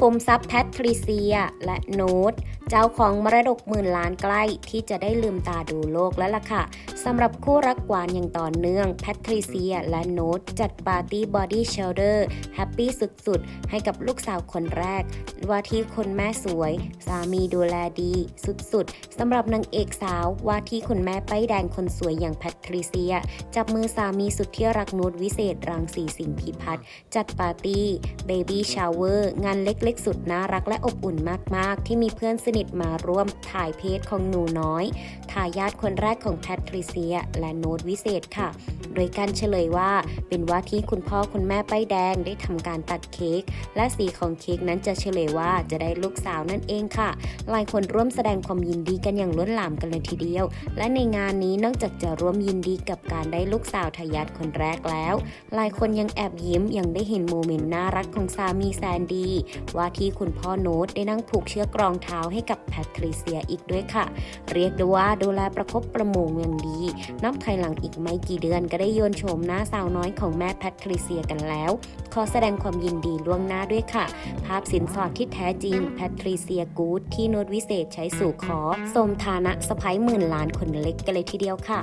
คมทรัพย์แพทริเซีย และโน้ต เจ้าของมรดกหมื่นล้านใกล้ที่จะได้ลืมตาดูโลกแล้วล่ะค่ะสำหรับคู่รักหวานอย่างต่อเนื่อง แพทริเซียและโน้ตจัดปาร์ตี้บอดี้เชลเดอร์แฮปปี้สุดๆ ให้กับลูกสาวคนแรก ว่าที่คนแม่สวย สามีดูแลดีสุดๆสำหรับนางเอกสาวว่าที่คุณแม่ป้ายแดงคนสวยอย่างแพทริเซีย จับมือสามีสุดที่รักโน้ตวิเศษรังสีสิงพิพัฒน์จัดปาร์ตี้เบบี้ชาวเวอร์งานเล็กๆ สุดน่ารักและอบอุ่นมากๆ ที่มีเพื่อนสนิทมาร่วมถ่ายเพจของหนูน้อยทายาทคนแรกของแพทริเซีย และโน้ตวิเศษค่ะ โดยการเฉลยว่าเป็นว่าที่คุณพ่อคุณแม่ป้ายแดงได้ทำการตัดเค้กและสีของเค้กนั้นจะเฉลยว่าจะได้ลูกสาวนั่นเองค่ะ หลายคนร่วมแสดงความยินดีกันอย่างล้นหลามกันเลยทีเดียว และในงานนี้นอกจากจะร่วมยินดีกับการได้ลูกสาวทายาทคนแรกแล้ว หลายคนยังแอบยิ้มยังได้เห็นโมเมนต์น่ารักของสามีแซนดี ว่าที่คุณพ่อโน้ตได้นั่งผูกเชือกรองเท้าให้กับแพทริเซียอีกด้วยค่ะ เรียกได้ว่าดูแลประคบประมงอย่างดี นับภายหลังอีกไม่กี่เดือนก็ได้โยนโฉมหน้าสาวน้อยของแม่แพทริเซียกันแล้ว ขอแสดงความยินดีล่วงหน้าด้วยค่ะ ภาพสินสอดที่แท้จริงแพทริเซียกูดที่โน้ตวิเศษใช้สู่ขอ สมฐานะสะพ้ายหมื่นล้านคนเล็กกันเลยทีเดียวค่ะ